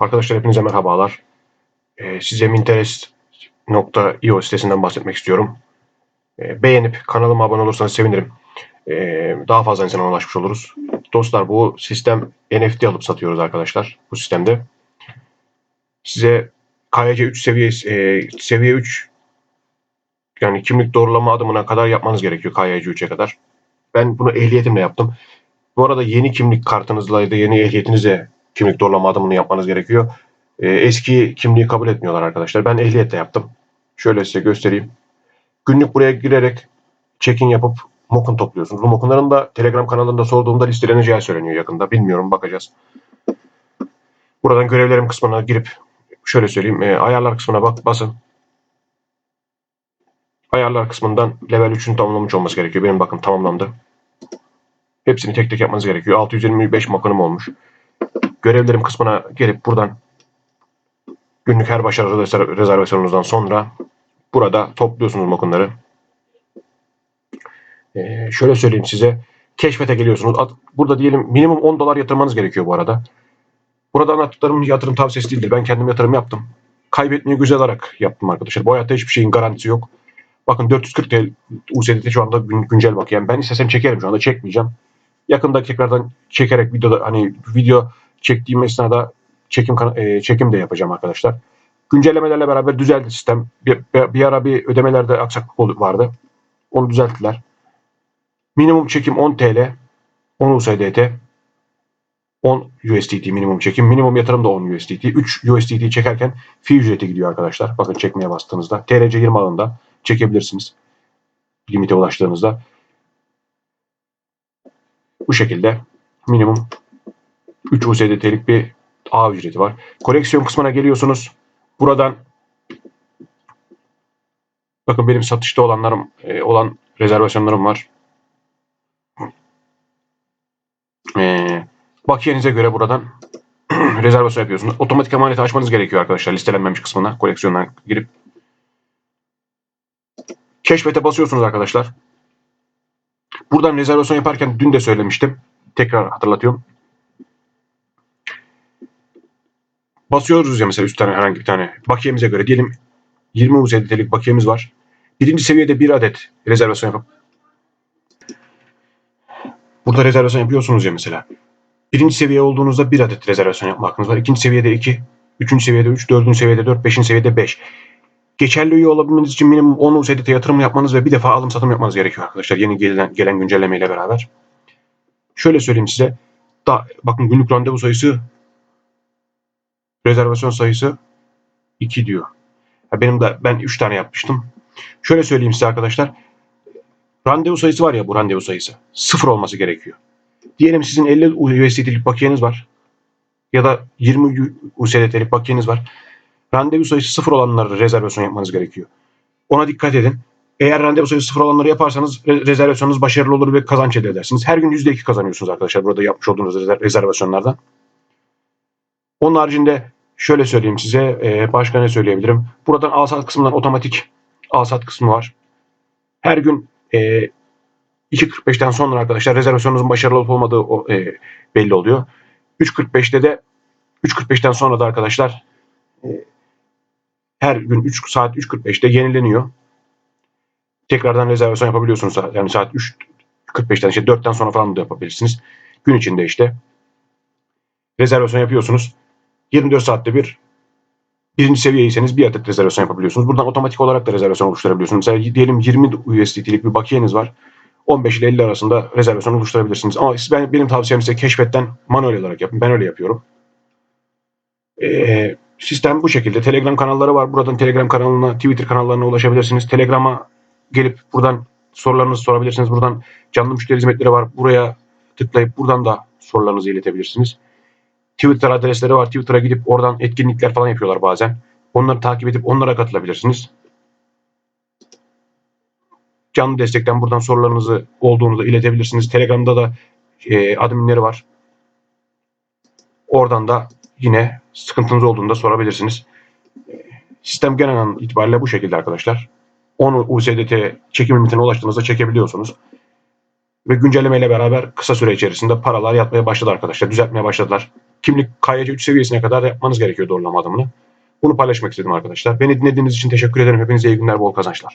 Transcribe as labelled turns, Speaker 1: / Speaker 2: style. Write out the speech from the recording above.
Speaker 1: Arkadaşlar hepinize merhabalar. Ee, size Minterest.io sitesinden bahsetmek istiyorum. Ee, beğenip kanalıma abone olursanız sevinirim. Ee, daha fazla insana ulaşmış oluruz. Dostlar bu sistem NFT alıp satıyoruz arkadaşlar bu sistemde. Size KYC 3 seviyesi, e, seviye 3 yani kimlik doğrulama adımına kadar yapmanız gerekiyor KYC 3'e kadar. Ben bunu ehliyetimle yaptım. Bu arada yeni kimlik kartınızla ya da yeni ehliyetinizle kimlik doğrulama adımını yapmanız gerekiyor. Ee, eski kimliği kabul etmiyorlar arkadaşlar. Ben ehliyetle yaptım. Şöyle size göstereyim. Günlük buraya girerek check-in yapıp mokun topluyorsunuz. Bu mokunların da Telegram kanalında sorduğumda listeleneceği söyleniyor yakında. Bilmiyorum bakacağız. Buradan görevlerim kısmına girip şöyle söyleyeyim. e, ayarlar kısmına bak, basın. Ayarlar kısmından level 3'ün tamamlamış olması gerekiyor. Benim bakın tamamlandı. Hepsini tek tek yapmanız gerekiyor. 625 makonum olmuş. Görevlerim kısmına gelip buradan günlük her rezerv- rezervasyonunuzdan sonra burada topluyorsunuz makonları. Ee, şöyle söyleyeyim size. Keşfete geliyorsunuz. At- Burada diyelim minimum 10 dolar yatırmanız gerekiyor bu arada. Burada anlattıklarım yatırım tavsiyesi değildir. Ben kendim yatırım yaptım. Kaybetmeyi göze alarak yaptım arkadaşlar. Bu hayatta hiçbir şeyin garantisi yok. Bakın 440 TL USDT şu anda gün- güncel bakıyorum. Ben istesem çekerim şu anda çekmeyeceğim. Yakında tekrardan çekerek videoda hani video çektiğim esnada çekim e, çekim de yapacağım arkadaşlar. Güncellemelerle beraber düzeldi sistem. Bir, bir, ara bir ödemelerde aksaklık vardı. Onu düzelttiler. Minimum çekim 10 TL, 10 USDT, 10 USDT minimum çekim. Minimum yatırım da 10 USDT. 3 USDT çekerken fee ücreti gidiyor arkadaşlar. Bakın çekmeye bastığınızda. TRC 20 ağında çekebilirsiniz. Limite ulaştığınızda. Bu şekilde minimum 3 USDT'lik bir ağ ücreti var. Koleksiyon kısmına geliyorsunuz. Buradan bakın benim satışta olanlarım e, olan rezervasyonlarım var. E, bakiyenize göre buradan rezervasyon yapıyorsunuz. Otomatik emaneti açmanız gerekiyor arkadaşlar listelenmemiş kısmına koleksiyondan girip. Keşfete basıyorsunuz arkadaşlar. Buradan rezervasyon yaparken dün de söylemiştim. Tekrar hatırlatıyorum. Basıyoruz ya mesela üst tane herhangi bir tane bakiyemize göre diyelim 20 USDT'lik bakiyemiz var. Birinci seviyede bir adet rezervasyon yapıp burada rezervasyon yapıyorsunuz ya mesela. Birinci seviye olduğunuzda bir adet rezervasyon yapma hakkınız var. İkinci seviyede iki, üçüncü seviyede üç, dördüncü seviyede dört, beşinci seviyede beş. Geçerli üye olabilmeniz için minimum 10 USDT yatırım yapmanız ve bir defa alım satım yapmanız gerekiyor arkadaşlar. Yeni gelen, gelen güncellemeyle beraber. Şöyle söyleyeyim size. Da, bakın günlük randevu sayısı rezervasyon sayısı 2 diyor. Ya benim de ben 3 tane yapmıştım. Şöyle söyleyeyim size arkadaşlar. Randevu sayısı var ya bu randevu sayısı. Sıfır olması gerekiyor. Diyelim sizin 50 USDT'lik bakiyeniz var. Ya da 20 USDT'lik bakiyeniz var. Randevu sayısı sıfır olanları rezervasyon yapmanız gerekiyor. Ona dikkat edin. Eğer randevu sayısı sıfır olanları yaparsanız re- rezervasyonunuz başarılı olur ve kazanç elde edersiniz. Her gün %2 kazanıyorsunuz arkadaşlar burada yapmış olduğunuz rezerv- rezervasyonlardan. Onun haricinde şöyle söyleyeyim size. e, başka ne söyleyebilirim? Buradan alsat kısmından otomatik alsat kısmı var. Her gün e, 2.45'ten sonra arkadaşlar rezervasyonunuzun başarılı olup olmadığı e, belli oluyor. 3.45'te de 3.45'ten sonra da arkadaşlar e, her gün 3 saat 3.45'te yenileniyor. Tekrardan rezervasyon yapabiliyorsunuz. Yani saat 3.45'ten işte 4'ten sonra falan da yapabilirsiniz. Gün içinde işte rezervasyon yapıyorsunuz. 24 saatte bir birinci seviyeyseniz bir adet rezervasyon yapabiliyorsunuz. Buradan otomatik olarak da rezervasyon oluşturabiliyorsunuz. Mesela diyelim 20 USDT'lik bir bakiyeniz var. 15 ile 50 arasında rezervasyon oluşturabilirsiniz. Ama siz, ben, benim tavsiyem size keşfetten manuel olarak yapın. Ben öyle yapıyorum. Ee, sistem bu şekilde. Telegram kanalları var. Buradan Telegram kanalına, Twitter kanallarına ulaşabilirsiniz. Telegram'a gelip buradan sorularınızı sorabilirsiniz. Buradan canlı müşteri hizmetleri var. Buraya tıklayıp buradan da sorularınızı iletebilirsiniz. Twitter adresleri var. Twitter'a gidip oradan etkinlikler falan yapıyorlar bazen. Onları takip edip onlara katılabilirsiniz. Canlı destekten buradan sorularınızı olduğunu da iletebilirsiniz. Telegram'da da e, adminleri var. Oradan da yine sıkıntınız olduğunda sorabilirsiniz. Sistem genel anlamda itibariyle bu şekilde arkadaşlar. 10 USDT çekim limitine ulaştığınızda çekebiliyorsunuz. Ve güncellemeyle beraber kısa süre içerisinde paralar yatmaya başladı arkadaşlar. Düzeltmeye başladılar. Kimlik KYC 3 seviyesine kadar yapmanız gerekiyor doğrulama adımını. Bunu paylaşmak istedim arkadaşlar. Beni dinlediğiniz için teşekkür ederim. Hepinize iyi günler, bol kazançlar.